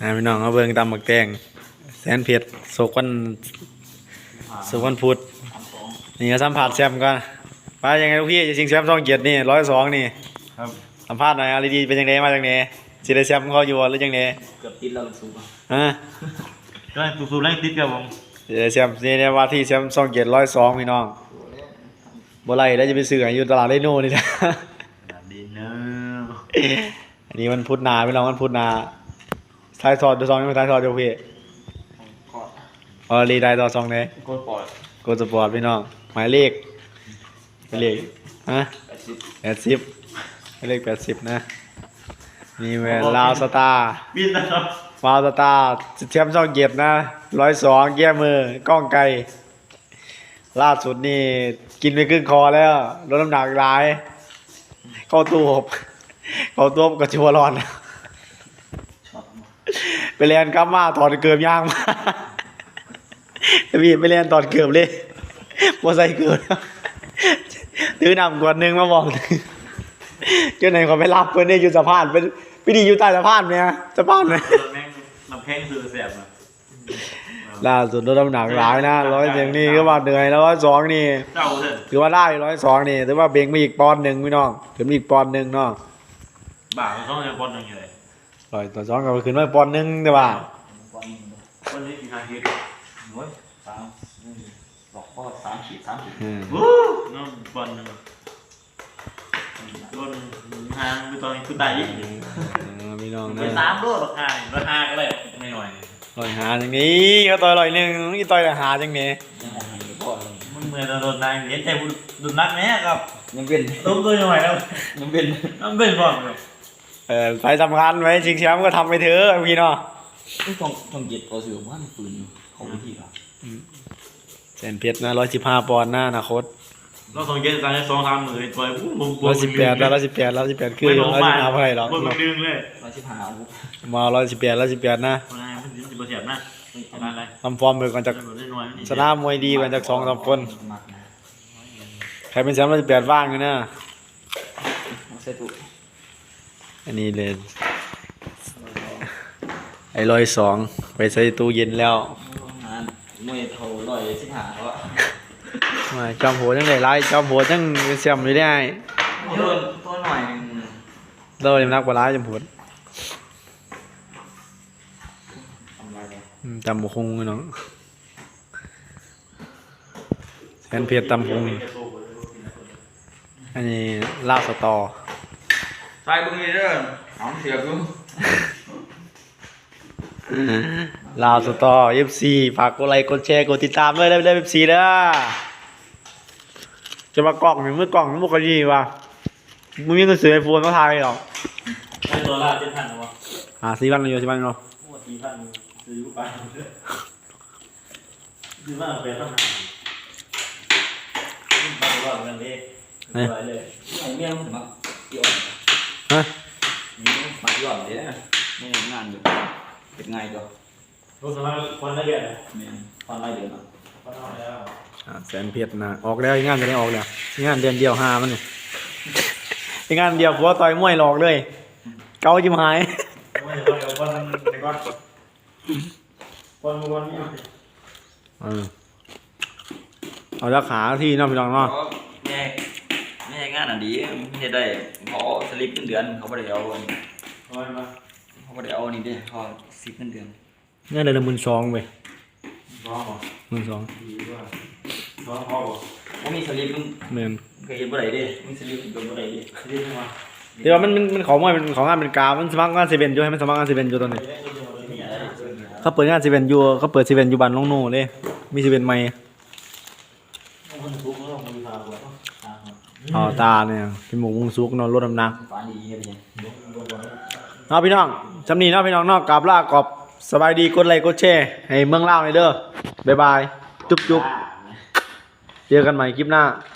อ่าพี่น้องเอาเบิ่งตำหมักแตงแสนเผ็ดโศกวันโศกวันพุธนี่ก็สัมผัสแชมป์ก่อนไปยังไงลูกพี่จะชิงแชมป์ช่องเกียรตินี่ร้อยสองนี่ครับสัมภาษณ์หน่อยเอาดีๆเป็นยังไงมาจากไหนสิได้แชมป์เขาอยู่บ่หรือยังไงเกือบติดแล้วมันสูงฮะก็สูบๆแรงติดครับผมสิได้แชมป์นี่เนี่ยว่าที่แชมป์ช่องเกียรติร้อยสองพี่น้องบ่ไรได้จะไปซื้อให้อยู่ตลาดได้โน่นี่นะดีเนอะอันนี้มันพุธนาพี่น้องมันพุธนา ทายสอดดูซองยังไม่ทายสอดอยู่พี่คอร์ดเออรีได้ต่อซองเลยโคตรปอดกดสปอร์ตพี่น้องหมายเลขหมายเลขฮะแปดสิบแปดสิบหมายเลขแปดสิบนะนี่แหวนลาวสตาร์บินนะครับลาวสตาร์แชมป์ช่องเกียรตินะร้อยสองแก้มือกล้องไกลล่าสุดนี่กินไปครึ่งคอแล้วลดน้ำหนักหลาย เข้าตู้อบเข้าตู้อบกับชัวรอนช็อต ไปเรียนกลับมาถอดเกือบย่างมาพี่ไปเรียนถอดเกือบเลยบ่ใส่เกือบถือนำกวดหนึ่งมาบอกเจ้าไหนเขาไปรับเพื่อนเนี่ยอยู่สะพานเป็นพี่ดีอยู่ใต้สะพานเนี่ยสะพานเนี่ยแม่งน้ำแข็งคือแสบนะล่าสุดลดน้ำหนักหลายนะร้อยเสียงนี่ก็ว่าเหนื่อยแล้วร้อยสองนี่เจ้าเถอะถือว่าได้ร้อยสองนี่ถือว่าเบ่งมาอีกปอนด์หนึ่งพี่น้องถึงอีกปอนด์หนึ่งเนาะบ่ามันต้องจะบอลยังไง ร้อยต่อสองก็ขึ้นมาปอนด์หนึ่งแต่ว่าปอนด์วันนี้กี่ครั้งคิดโอ้ยสามบอกพ่อสามขีดสามขีดอืม วู้น้องบอลหนึ่งโดนหางไปตอนคุณตายยิ่งเออพี่น้องไปนะสามโลราคาราคาก็เลยไม่หน่อยลอยหาอย่างนี้ก็ต่อยลอยหนึ่งนี่ต่อยหาอย่างนี้ยังมองเห็นพ่อเลยมึงเหมือนโดนนายเห็นใจบุญโดนนักแน่ครับยังเป็นตุ้มตัวหน่อยแล้วยังเป็นน้ำเป็นบอลเลย เออไปสำคัญไว้ชิงแชมป์ก็ทำไปเถอะพี่เนาะไอ้ทองทองเจ็ดเอาเสือว่ามีปืนอยู่เขาไปที่ครับเซนเพชรนะร้อยสิบห้าปอนด์หน้าอนาคตเราสองเกมการสองสามหมื่นตัวผมผมร้อยสิบแปดแล้วร้อยสิบแปดร้อยสิบแปดคือร้อยสิบห้าเท่าไหร่หรอกบนดึงเลยร้อยสิบห้าวุ้มาร้อยสิบแปดร้อยสิบแปดนะคนไหนมันจะเสียบนะอะไรทำฟอร์มไปก่อนจากชนะมวยดีก่อนจากสองสามคนมากนะใครเป็นแชมป์ร้อยสิบแปดว่างอยู่นะเอาใส่ตู้ อันนี้เลยไอ้ร้อยสองไปใส่ตู้เย็นแล้วงานมวยเท่าร้อยสิบห้าเขาอะมาจอมโหดจังเลยไล่จอมโหดจังเป็นแชมป์ไม่ได้โดนตัวหน่อยหนึ่งเราเล่นนักบอลไล่จอมโหดทำไรเลยอืมจำบุคงเนาะแซนเพชรตำคงอันนี้ลาบสตอ ใส่บึงนี่เด้อหอมเสียบดูลาวสตอเอฟซีฝากกดไลค์กดแชร์กดติดตามด้วยได้ได้เอฟซีเด้อจะมากล่องเมื่อกล่องมันบุกดีว่ะมึงมีเงินซื้อไอโฟนก็ทายหรอกไอ้ตัวละเจ็ดพันวะหาสี่พันเลยสี่พันเนาะโอ้สี่พันซื้อไปซื้อมาเป็นต้องหาไปว่าเงินเล็กไปเลยไอ้เมียมันมาเกี่ยว ฮะมาหย่อนเลยนะไม่งานอยู่เป็นไงก็รู้สึกว่าคนละเดือนเมียตอนไรเดือนอะคนเอาแล้วอ่าแสนเพชรนะออกแล้วงานจะได้ออกแล้วงานเดือนเดียวหามันนี่งานเดียวผัวต่อยมวยหลอกเลย เกาจิ้มหายไม่ใช่คนคนแต่ก่อนคนคนนี้เออเอาราคาที่เน้องพี่น้องเนาะ แม่แม่งานอะดีไม่ได้ได้พอสลิปเงินเดือนเขาไม่ได้เอาคอยมาเขาไม่ได้เอานี่เด้เขาสลิปเงินเดือนเงินเดือนละหมื่นสองไปร้องหรอหมื่นสองดีว่าร้องพ่อบอกเขามีสลิปมึงเงินเคยเห็นบ่ได้เด้มีสลิปเป็นบ่ได้เด้ดีขึ้นมาเดี๋ยวมันมันมันของมวยมันของงานเป็นกามันสมัครงานเซเว่นอยู่ให้มันสมัครงานเซเว่นอยู่ตอนนี้มีอะไรเขาเปิดงานเซเว่นอยู่เขาเปิดเซเว่นอยู่บ้านลงโน่เลยมีเซเว่นใหม่ คนทุกข์ก็ต้องมีทางว่าอ๋อตาเนี่ยเป็นหมูมุงซุกเนอนลดน้ำหนักฝันดีเงี้ยเป็นยังเนาะพี่น้องจำนี้เนาะพี่น้องเนาะกราบลากรอบสบายดีกดไลค์กดแชร์ให้เมืองเล่าวเลยเด้อบ๊ายบายจุ๊บจุ๊บเจอกันใหม่คลิปหน้าเ